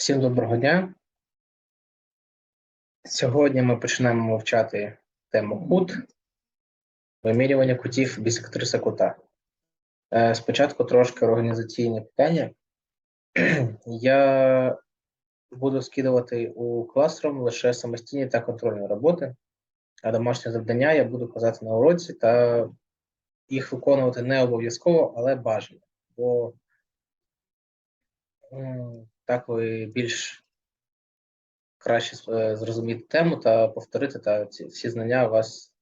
Всім доброго дня. Сьогодні ми почнемо вивчати тему кут, вимірювання кутів бісектриса кута. Е, Спочатку трошки організаційні питання. Я буду скидувати у Classroom лише самостійні та контрольні роботи, а домашні завдання я буду казати на уроці та їх виконувати не обов'язково, але бажано. Бо так ви більш краще е, зрозуміти тему та повторити, та ці всі знання у вас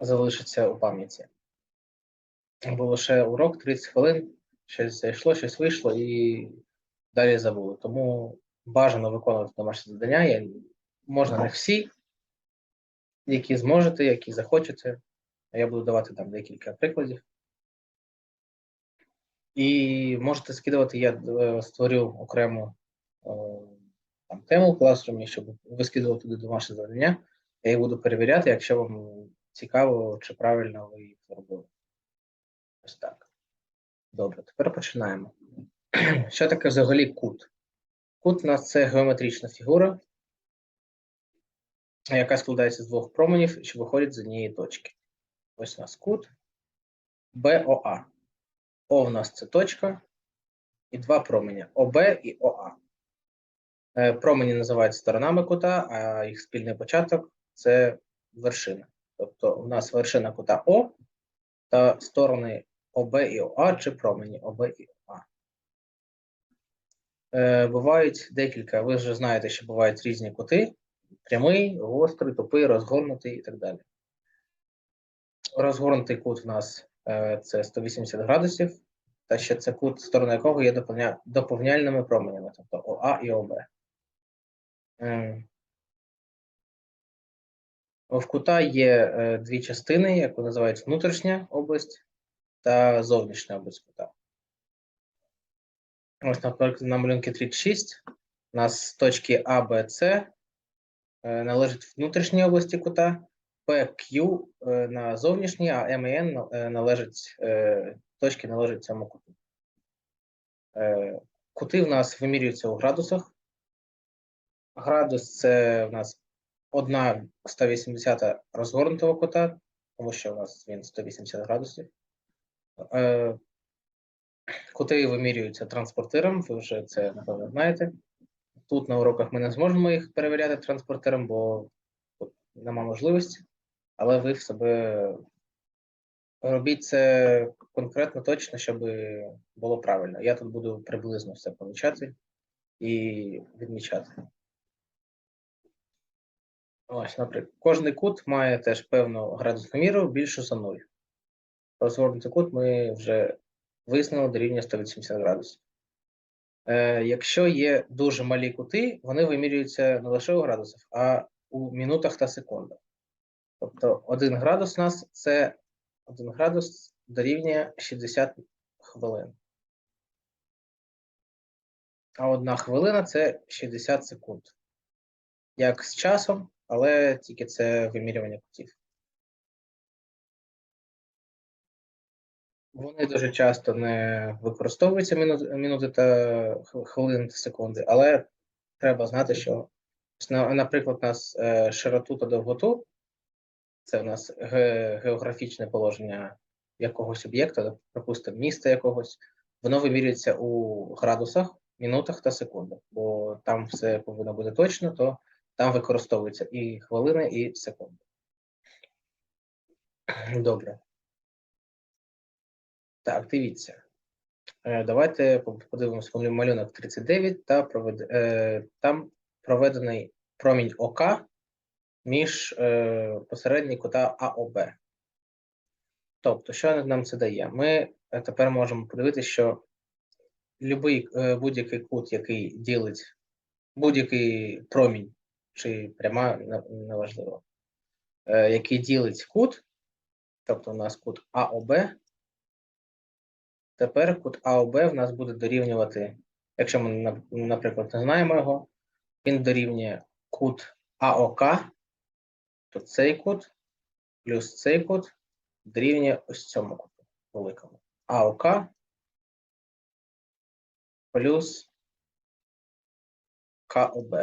залишаться у пам'яті. Бо лише урок 30 хвилин, щось зайшло, щось вийшло і далі забули. Тому бажано виконувати домашні завдання. Я, можна не всі, які зможете, які захочете. Я буду давати там декілька прикладів. І можете скидувати, я е, створю окрему е, там, тему в щоб ви скидували туди домашні завдання. Я їх буду перевіряти, якщо вам цікаво, чи правильно ви їх зробили. Ось так. Добре, тепер починаємо. Що таке взагалі кут? Кут у нас це геометрична фігура, яка складається з двох променів, що виходять з однієї точки. Ось у нас кут БОА. О в нас це точка, і два променя ОБ і ОА. Е, Промені називають сторонами кута, а їх спільний початок це вершина. Тобто у нас вершина кута О та сторони ОБ і ОА чи промені ОБ і ОА. Е, Бувають декілька, ви вже знаєте, що бувають різні кути: прямий, гострий, тупий, розгорнутий і так далі. Розгорнутий кут у нас е, це 180 градусів, та ще це кут, сторона якого є доповня... доповняльними променями, тобто ОА і ОБ. Ем, В кута є е, дві частини, яку називають внутрішня область та зовнішня область кута. Ось, наприклад, на малюнку 36 у нас точки А, Б, С е, належить внутрішній області кута, PQ е, на зовнішній, а М і Н належить, е, точки належать цьому куту. Е, Кути в нас вимірюються у градусах. Градус це в нас одна 180 розгорнутого кута, тому що у нас він 180 градусів. Е, Кути вимірюються транспортиром, ви вже це напевно знаєте. Тут на уроках ми не зможемо їх перевіряти транспортером, бо нема можливості, але ви в себе робіть це конкретно точно, щоб було правильно. Я тут буду приблизно все помічати і відмічати. Ось, наприклад, кожний кут має теж певну градусну міру більшу за 0. Розгорнутий кут ми вже висунули до рівня 180 градусів. Е, якщо є дуже малі кути, вони вимірюються не лише у градусах, а у мінутах та секундах. Тобто 1 градус у нас це 1 градус дорівнює 60 хвилин. А одна хвилина це 60 секунд. Як з часом, але тільки це вимірювання кутів. Вони дуже часто не використовуються мінути та хвилини та секунди, але треба знати, що, наприклад, у нас е, широту та довготу це у нас ге, географічне положення якогось об'єкта, припустимо, міста якогось, воно вимірюється у градусах, мінутах та секундах, бо там все повинно бути точно, то там використовуються і хвилини, і секунди. Добре. Так, дивіться. Е, Давайте подивимося малюнок 39 та провед... е, там проведений промінь ОК між е, посередні кута АОБ. Тобто, що нам це дає? Ми е, тепер можемо подивитися, що е, будь-який кут, який ділить будь-який промінь, чи пряма, неважливо, е, який ділить кут, тобто у нас кут АОБ, Тепер кут АОБ в нас буде дорівнювати, якщо ми, наприклад, не знаємо його, він дорівнює кут АОК, то цей кут плюс цей кут дорівнює ось цьому куту великому. АОК плюс КОБ.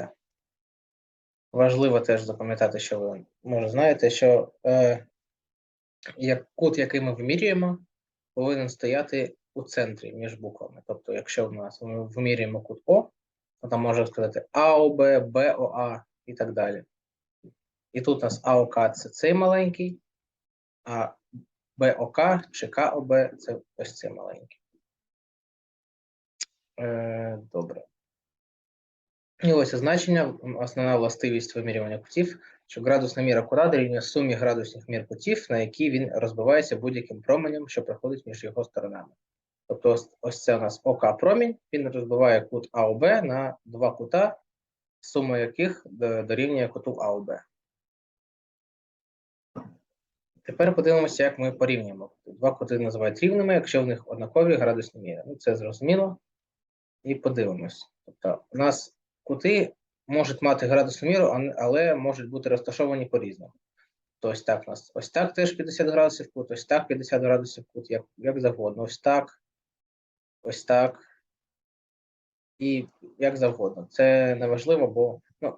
Важливо теж запам'ятати, що ви може знаєте, що е, як кут, який ми вимірюємо, повинен стояти у центрі між буквами. Тобто, якщо в нас ми вимірюємо кут О, то там можна сказати АОБ, БОА і так далі. І тут у нас АОК це цей маленький, а БОК чи КОБ це ось цей маленький. Е, добре. І ось означення, основна властивість вимірювання кутів, що градусна міра кута дорівнює сумі градусних мір кутів, на які він розбивається будь-яким променем, що проходить між його сторонами. Тобто ось це у нас ОК промінь, він розбиває кут АОБ на два кута, сума яких дорівнює куту АОБ. Тепер подивимося, як ми порівнюємо. Два кути називають рівними, якщо в них однакові градусні міри. Ну, це зрозуміло. І подивимось. Тобто, у нас кути можуть мати градусну міру, але можуть бути розташовані по-різному. То ось так у нас ось так теж 50 градусів кут, ось так 50 градусів кут, як, як завгодно. Ось так, ось так. І як завгодно. Це не важливо, бо ну,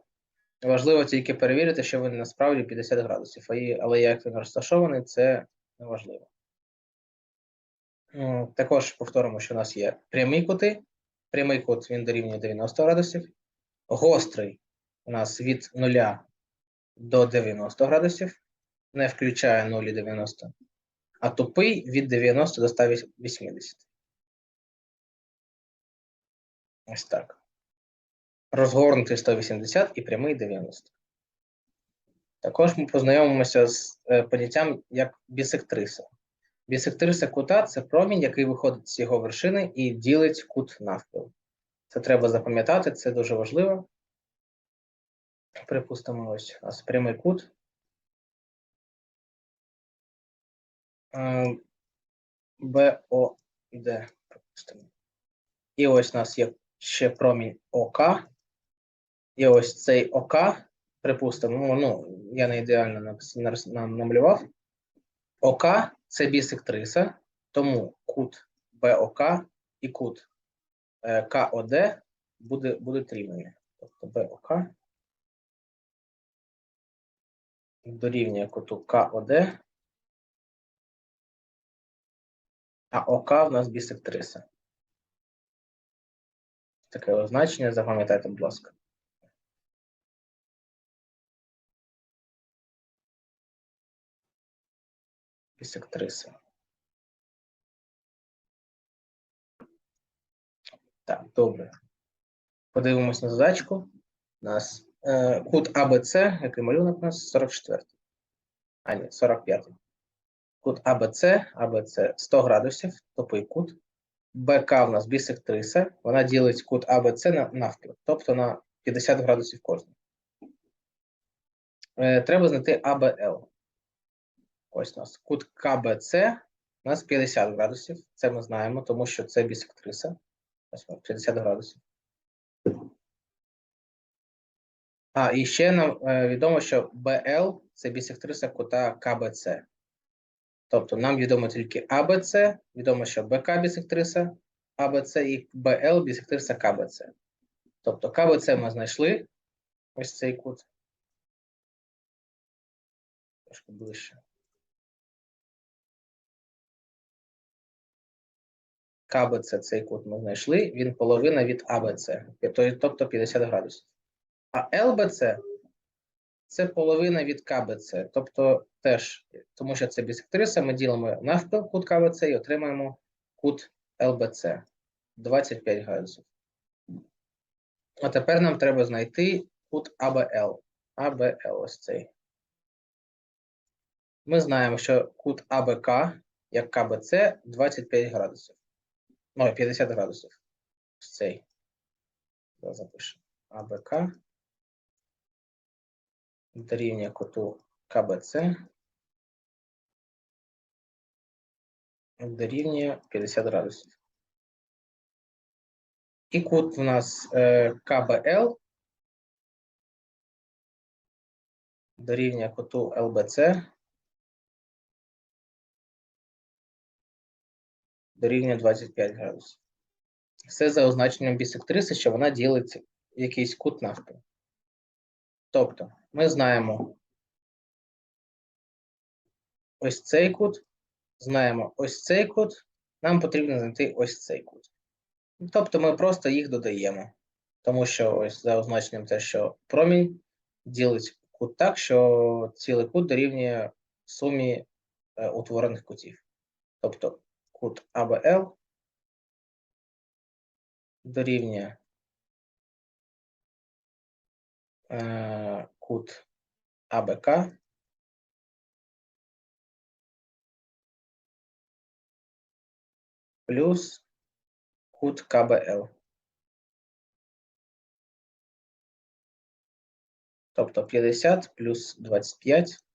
важливо тільки перевірити, що він насправді 50 градусів. Але як він розташований, це не важливо. Також повторимо, що у нас є прямі кути. Прямий кут він дорівнює 90 градусів. Гострий у нас від 0 до 90 градусів, не включає 0 і 90. А тупий від 90 до 180. Ось так. Розгорнутий 180 і прямий 90. Також ми познайомимося з е, поняттям як бісектриса. Бісектриса кута це промінь, який виходить з його вершини і ділить кут навпіл. Це треба запам'ятати, це дуже важливо. Припустимо, ось нас прямий кут. Е, БОД. І ось у нас є ще промінь ОК. І ось цей ОК, припустимо, ну, я не ідеально намалював. ОК це бісектриса, тому кут БОК і кут е, КОД буде, будуть рівними. Тобто БОК дорівнює куту КОД, а ОК в нас бісектриса. Таке означення, запам'ятайте, будь ласка. Бісектриса. Так, добре. Подивимось на задачку. У нас е, кут АБЦ, який малюнок у нас 44. А ні, 45. Кут АБЦ, АБЦ 100 градусів, тупий кут. БК в нас бісектриса, вона ділить кут АБЦ на навпіл, тобто на 50 градусів кожен. Е, треба знайти АБЛ. Ось у нас кут КБЦ у нас 50 градусів. Це ми знаємо, тому що це бісектриса. Ось 50 градусів. А, і ще нам е, відомо, що БЛ це бісектриса кута КБЦ. Тобто нам відомо тільки АБЦ, відомо, що БК бісектриса АБЦ і БЛ бісектриса КБЦ. Тобто КБЦ ми знайшли. Ось цей кут. Трошки ближче. КБЦ цей кут ми знайшли, він половина від АБЦ, тобто 50 градусів. А ЛБЦ це половина від КБЦ, тобто теж, тому що це бісектриса, ми ділимо навпіл кут КБЦ і отримаємо кут ЛБЦ 25 градусів. А тепер нам треба знайти кут АБЛ. АБЛ ось цей. Ми знаємо, що кут АБК, як КБЦ, 25 градусів. Ну, 50 градусів. Цей. Запишемо. АБК дорівнює куту КБЦ дорівнює 50 градусів. І кут у нас е, КБЛ дорівнює куту ЛБЦ дорівнює 25 градусів. Все за означенням бісектриси, що вона ділить якийсь кут навпіл. Тобто, ми знаємо ось цей кут, знаємо ось цей кут, нам потрібно знайти ось цей кут. Тобто ми просто їх додаємо. Тому що ось за означенням те, що промінь ділить кут так, що цілий кут дорівнює сумі е, утворених кутів. Тобто кут АБЛ дорівнює кут АБК плюс кут КБЛ. Тобто 50 плюс 25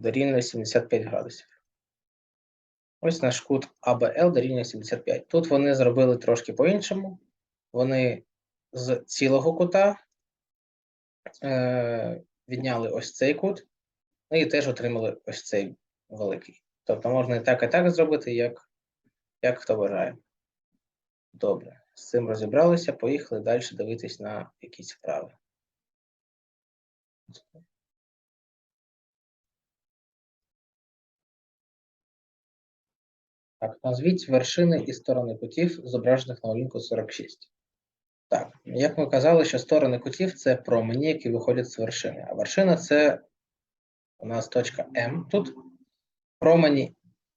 дорівнює 75 градусів. Ось наш кут АБЛ дорівнює 75. Тут вони зробили трошки по-іншому. Вони з цілого кута е, відняли ось цей кут, і теж отримали ось цей великий. Тобто можна і так, і так зробити, як, як хто бажає. Добре, з цим розібралися, поїхали далі дивитись на якісь вправи. Так, назвіть вершини і сторони кутів, зображених на малюнку 46. Так, як ми казали, що сторони кутів це промені, які виходять з вершини. А вершина це у нас точка М тут. Промені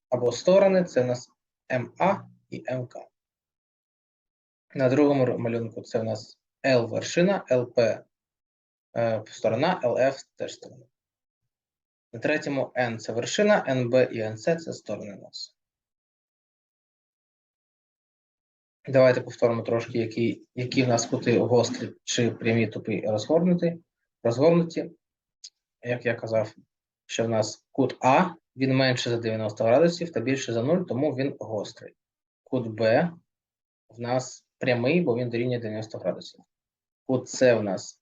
або сторони це у нас МА і МК. На другому малюнку це у нас L вершина, ЛП е, сторона, ЛФ теж сторона. На третьому N це вершина, НБ і НС це сторони у Давайте повторимо трошки, які, які в нас кути гострі чи прямі тупі розгорнуті. розгорнуті. Як я казав, що в нас кут А, він менше за 90 градусів та більше за 0, тому він гострий. Кут Б в нас прямий, бо він дорівнює 90 градусів. Кут С в нас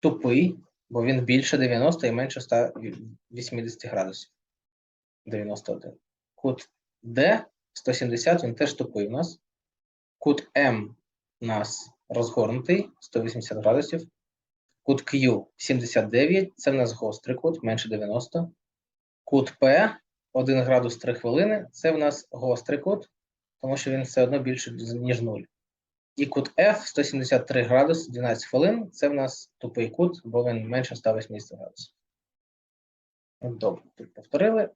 тупий, бо він більше 90 і менше 180 градусів. 91. Кут Д 170, він теж тупий у нас. Кут М у нас розгорнутий 180 градусів. Кут Q 79, це в нас гострий кут, менше 90. Кут P 1 градус 3 хвилини, це в нас гострий кут, тому що він все одно більше, ніж 0. І кут F 173 градуси 12 хвилин, це в нас тупий кут, бо він менше 180 градусів. Добре, тут повторили.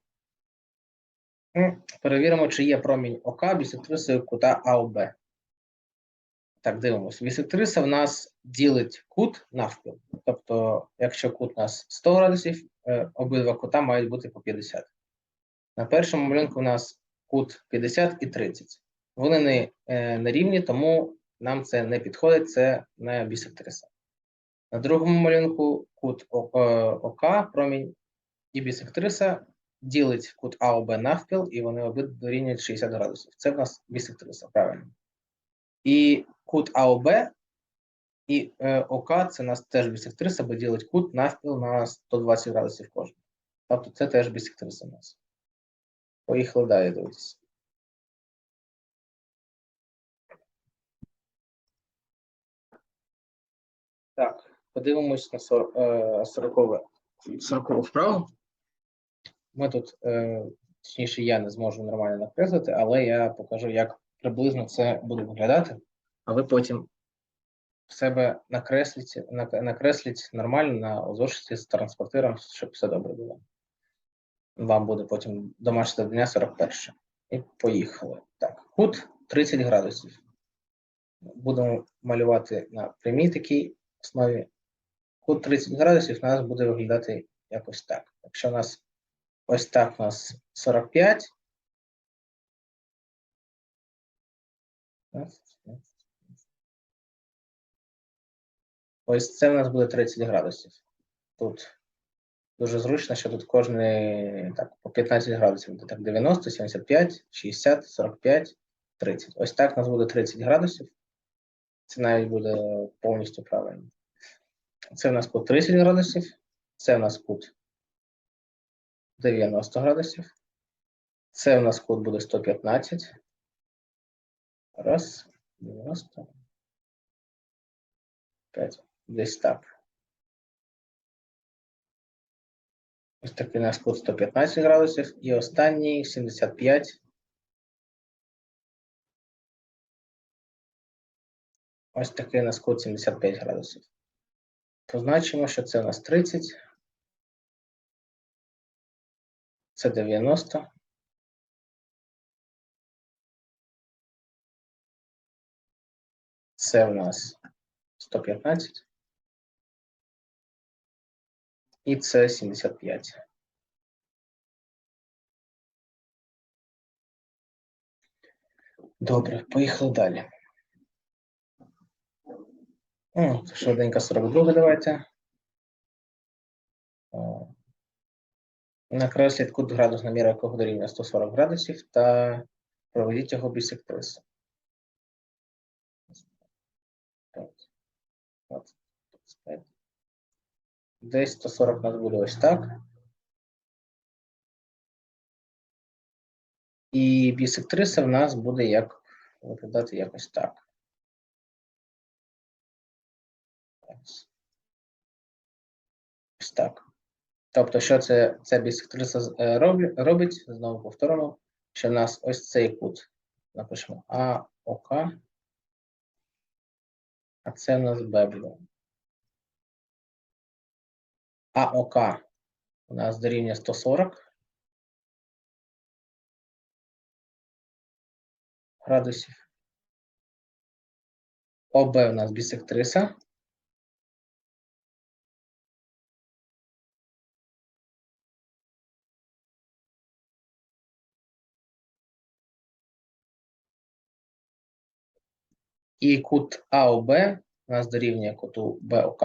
Перевіримо, чи є промінь ОК бісектрисою кута АОБ. Так, дивимося. Бісектриса в нас ділить кут навпіл. Тобто, якщо кут у нас 100 градусів, е, обидва кута мають бути по 50. На першому малюнку у нас кут 50 і 30. Вони не, е, не рівні, тому нам це не підходить, це не бісектриса. На другому малюнку кут ОК, промінь і бісектриса ділить кут АОБ навпіл, і вони обидва дорівнюють 60 градусів. Це в нас бісектриса, правильно. І кут АОБ і е, ОК це у нас теж бісектриса, бо ділить кут навпіл на 120 градусів кожен. Тобто це теж бісектриса у нас. Поїхали далі дивитися. Так, подивимось на 40, е, 40, 40 вправу. Ми тут, е, точніше, я не зможу нормально накреслити, але я покажу, як приблизно це буде виглядати, а ви потім в себе накресліть, накресліть нормально на зошиті з транспортиром, щоб все добре було. Вам буде потім домашнє завдання 41. І поїхали. Так, кут 30 градусів. Будемо малювати на прямій такій основі. Кут 30 градусів у нас буде виглядати якось так. Якщо у нас ось так у нас 45. Ось це у нас буде 30 градусів. Тут дуже зручно, що тут кожний так, по 15 градусів. буде. Так, 90, 75, 60, 45, 30. Ось так у нас буде 30 градусів. Це навіть буде повністю правильно. Це у нас кут 30 градусів, це у нас кут 90 градусів. Це у нас кут буде 115. Раз, 90. 5. Десь так. Ось такий у нас кут 115 градусів. І останній 75. Ось такий у нас кут 75 градусів. Позначимо, що це у нас 30. Це 90. Це в нас 115. І це 75. Добре, поїхали далі. О, швиденько 42 давайте. О. Накресліть кут градусна міра якого дорівнює 140 градусів та проведіть його бісектрису. Десь 140 у нас буде ось так. І бісектриса в нас буде як виглядати якось так. Ось. Так. Тобто, що це, ця бісектриса е, робить? Знову повторимо, що в нас ось цей кут. Напишемо АОК, а це в нас Б буде. АОК у нас дорівнює 140 градусів. ОБ у нас бісектриса. І кут АОБ у нас дорівнює куту БОК.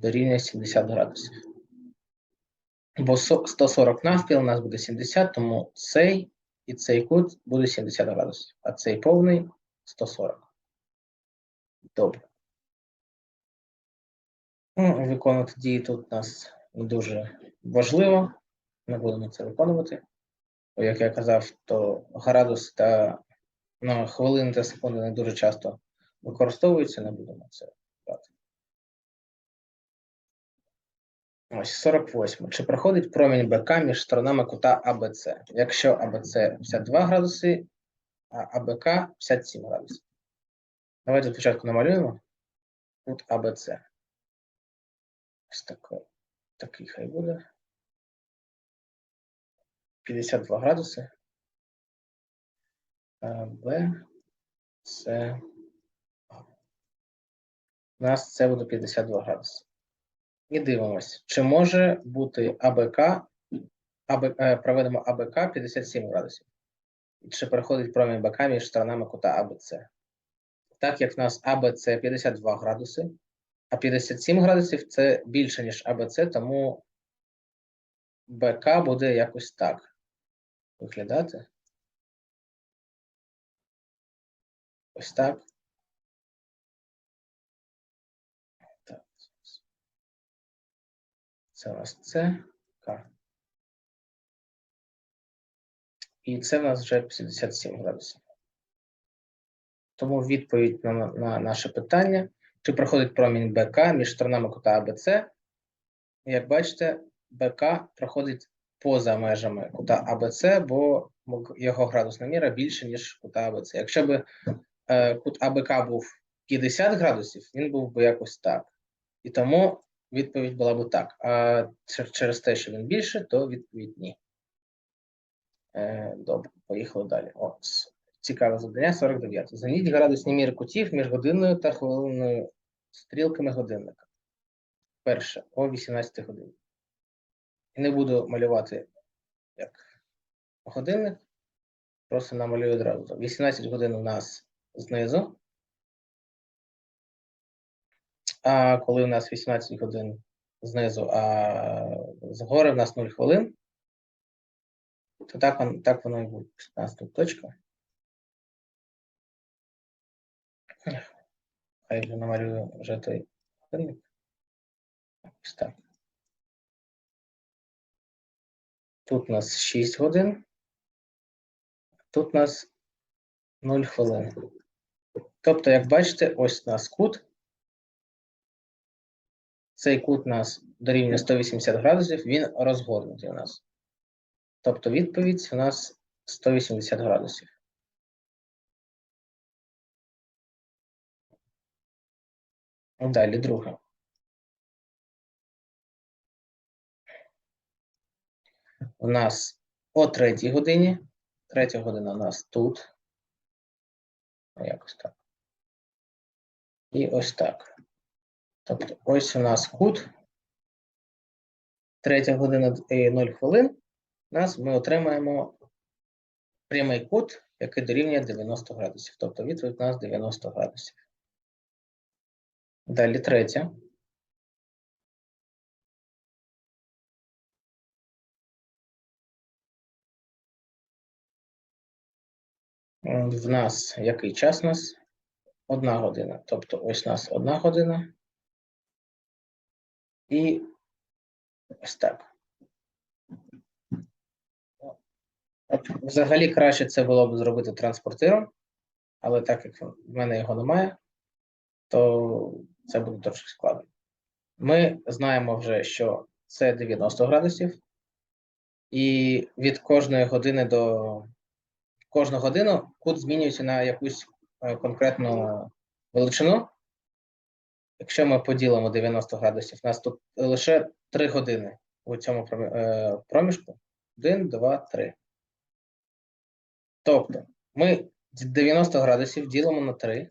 Дорівнює 70 градусів. Бо 140 навпіл у нас буде 70, тому цей і цей кут буде 70 градусів, а цей повний 140. Добре. Ну, виконувати дії тут у нас не дуже важливо. Не будемо це виконувати. Бо, як я казав, то градус та ну, хвилини та секунди не дуже часто використовуються, не будемо це Ось 48. Чи проходить промінь БК між сторонами кута АБЦ? Якщо АБЦ 52 градуси, а АБК 57 градусів. Давайте спочатку намалюємо кут АБЦ. Ось такий, такий хай буде. 52 градуси. Б, С. У нас це буде 52 градуси. І дивимось, чи може бути АБК, АБ, е, проведемо АБК 57 градусів. Чи переходить промінь БК між сторонами кута АБЦ. Так як в нас АБЦ 52 градуси, а 57 градусів це більше, ніж АБЦ, тому БК буде якось так виглядати. Ось так. Так. Це у нас С, К. І це в нас вже 57 градусів. Тому відповідь на, на наше питання, чи проходить промінь БК між сторонами кута АБЦ. Як бачите, БК проходить поза межами кута АБЦ, бо його градусна міра більше, ніж кута АБЦ. Якщо б е, кут АБК був 50 градусів, він був би якось так. І тому відповідь була б так. А через те, що він більше, то відповідь ні. Е, добре, поїхали далі. О, цікаве завдання 49. Знайдіть градусні міри кутів між годинною та хвилинною стрілками годинника. Перше о 18 годині. І не буду малювати як годинник, просто намалюю одразу. 18 годин у нас знизу. А коли у нас 18 годин знизу, а згори в нас 0 хвилин, то так, так воно і буде. У нас тут точка. Хай вже намалюю вже той годинник. Ось так. Тут у нас 6 годин. Тут у нас 0 хвилин. Тобто, як бачите, ось у нас кут. Цей кут нас дорівнює 180 градусів, він розгорнутий у нас. Тобто відповідь у нас 180 градусів. Далі друге. У нас о третій годині. Третя година у нас тут. Якось так. І ось так. Тобто ось у нас кут. Третя година і 0 хвилин. У нас ми отримаємо прямий кут, який дорівнює 90 градусів. Тобто відповідь у нас 90 градусів. Далі третя. В нас який час у нас? Одна година. Тобто ось у нас одна година. І ось так. Взагалі краще це було б зробити транспортиром, але так як в мене його немає, то це буде трошки складно. Ми знаємо вже, що це 90 градусів, і від кожної години до кожну годину кут змінюється на якусь е, конкретну величину. Якщо ми поділимо 90 градусів, у нас тут лише 3 години у цьому е, проміжку. 1, 2, 3. Тобто ми 90 градусів ділимо на 3.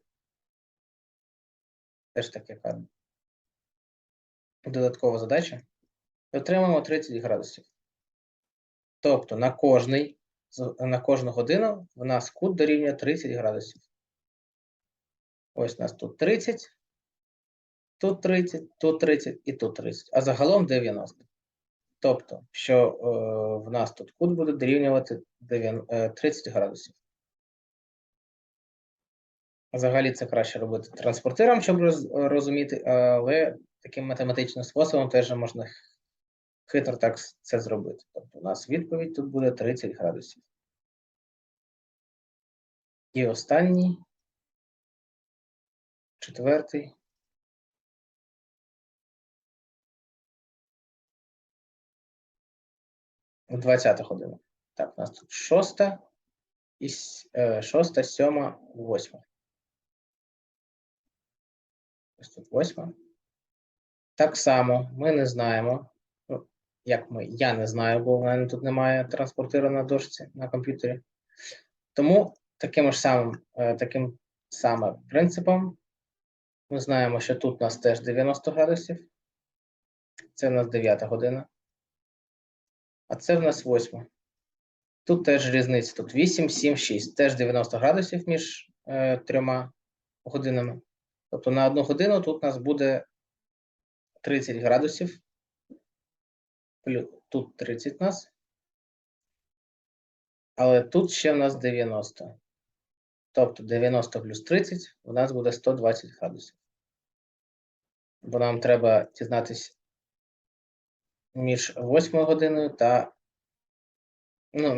Теж так яка додаткова задача. І отримаємо 30 градусів. Тобто на кожний, на кожну годину в нас кут дорівнює 30 градусів. Ось у нас тут 30, тут 30, тут 30 і тут 30. А загалом 90. Тобто, що е, в нас тут кут буде дорівнювати 9 е, 30 градусів. Взагалі це краще робити транспортиром, щоб роз- розуміти, але таким математичним способом теж можна хитро так це зробити. Тобто у нас відповідь тут буде 30 градусів. І останній, четвертий. В 20 година. Так, у нас тут шоста, і с- е, шоста, сьома, восьма. Ось тут восьма. Так само ми не знаємо, ну, як ми, я не знаю, бо в мене тут немає транспортира на дошці на комп'ютері. Тому таким ж самим, е, таким самим принципом ми знаємо, що тут у нас теж 90 градусів. Це у нас 9 година. А це в нас 8. Тут теж різниця. Тут 8, 7, 6. Теж 90 градусів між е, трьома годинами. Тобто на одну годину тут у нас буде 30 градусів. Тут 30 у нас. Але тут ще в нас 90. Тобто 90 плюс 30 у нас буде 120 градусів. Бо нам треба дізнатися між 8 годиною та ну,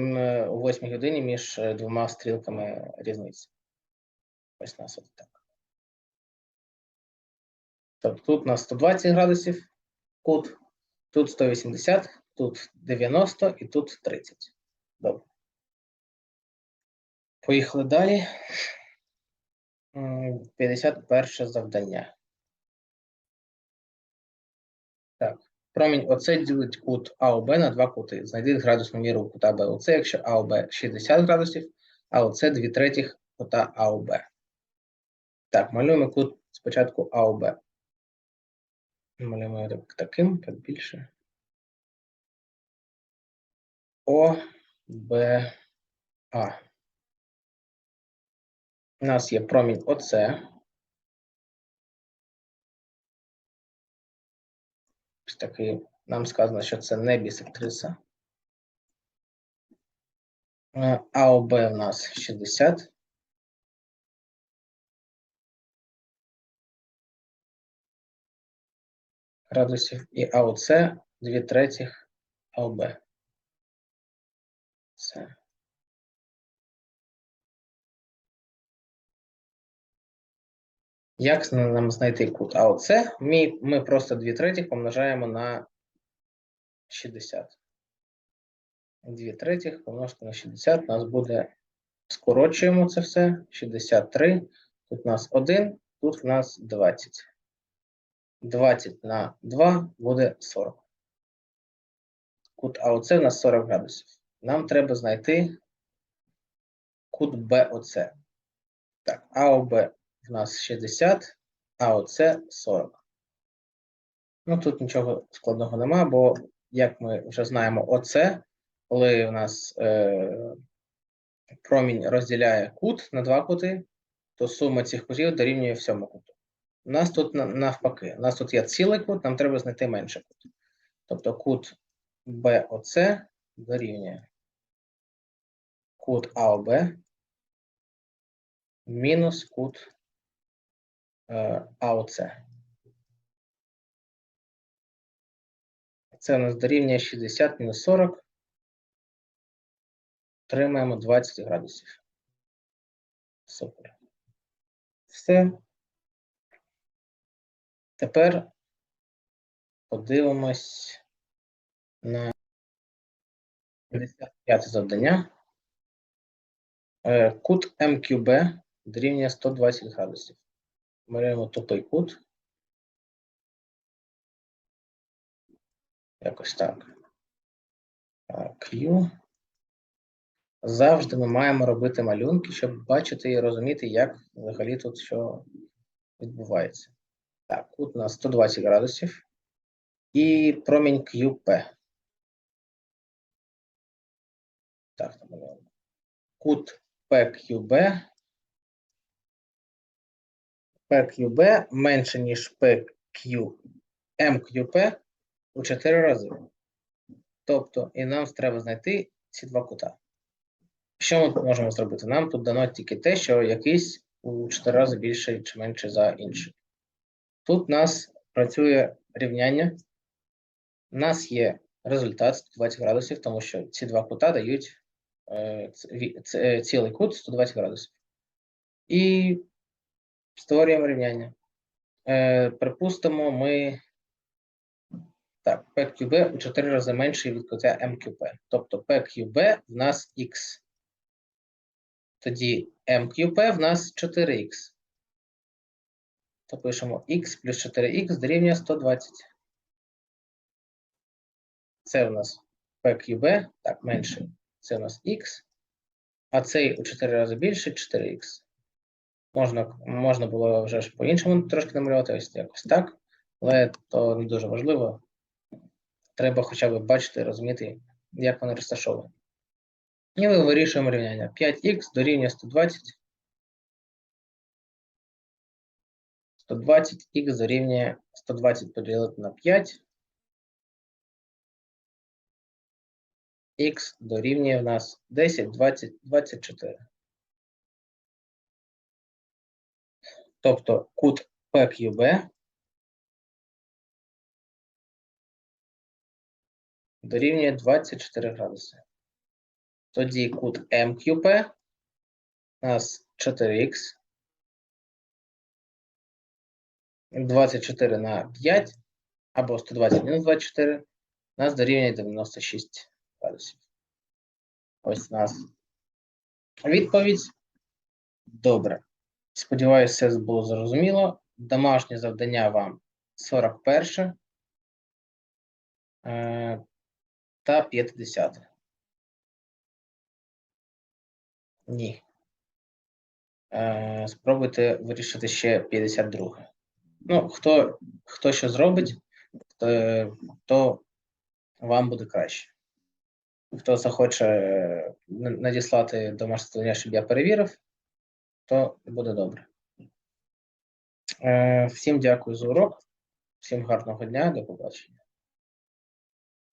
о 8 годині між е, двома стрілками різниці. Ось нас от так. Тобто тут у нас 120 градусів кут, тут 180, тут 90 і тут 30. Добре. Поїхали далі. М, 51 завдання. Так. Промінь ОЦ ділить кут АОБ на два кути. Знайди градусну міру кута БОЦ, якщо АОБ 60 градусів, а ОЦ 2 третіх кута АОБ. Так, малюємо кут спочатку АОБ. Малюємо так, таким, так більше. О, Б. У нас є промінь ОЦ. Ось такий, нам сказано, що це не бісектриса. Е, АОБ у нас 60. градусів і АОЦ 2 третіх АОБ. Це. Як нам знайти кут АОЦ? Ми, ми просто 2 третіх помножаємо на 60. 2 третіх помножити на 60. У нас буде, скорочуємо це все. 63. Тут у нас 1, тут в нас 20. 20 на 2 буде 40. Кут АОЦ у нас 40 градусів. Нам треба знайти кут БОЦ. Так, АОБ в нас 60, АОЦ 40. Ну, тут нічого складного нема, бо, як ми вже знаємо, ОЦ, коли у нас е, промінь розділяє кут на два кути, то сума цих кутів дорівнює всьому куту. У нас тут навпаки. У нас тут є цілий кут, нам треба знайти менший кут. Тобто кут БОЦ дорівнює кут АОБ мінус кут е, АОЦ. Це у нас дорівнює 60 мінус 40. Отримаємо 20 градусів. Супер. Все. Тепер подивимось на 55 завдання. Е, Кут МQB дорівнює 120 градусів. Беремо тупий кут. Якось так. Q. Завжди ми маємо робити малюнки, щоб бачити і розуміти, як взагалі тут що відбувається. Так, кут на 120 градусів. І промінь QP. Так, намалюємо. Кут PQB. PQB менше, ніж PQ MQP у 4 рази. Тобто, і нам треба знайти ці два кута. Що ми можемо зробити? Нам тут дано тільки те, що якийсь у 4 рази більший чи менший за інший. Тут у нас працює рівняння. У нас є результат 120 градусів, тому що ці два кута дають е, ц- ц- е, цілий кут 120 градусів. І створюємо рівняння. Е, припустимо, ми так, PQB у 4 рази менший від кута MQP. Тобто PQB в нас X. Тоді MQP в нас 4X. То пишемо X плюс 4X дорівнює 120. Це у нас PQB, так, менший. Це у нас X. А цей у 4 рази більше 4X. Можна, можна було вже по-іншому трошки намалювати, ось якось так. Але то не дуже важливо. Треба хоча б бачити, розуміти, як вони розташовані. І ми вирішуємо рівняння. 5х дорівнює 120. 120х дорівнює 120 поділити на 5. Х дорівнює в нас 10, 20, 24. Тобто кут PQB дорівнює 24 градуси. Тоді кут MQP у нас 4х. 24 на 5 або 120 мінус 24 у нас дорівнює 96 градусів. Ось у нас відповідь. Добре. Сподіваюся, все було зрозуміло. Домашнє завдання вам 41 е, та 50. Ні. Е, спробуйте вирішити ще 52. Ну, хто, хто що зробить, то, то вам буде краще. Хто захоче е, надіслати домашнє завдання, щоб я перевірив, то буде добре. Е, всім дякую за урок. Всім гарного дня, до побачення.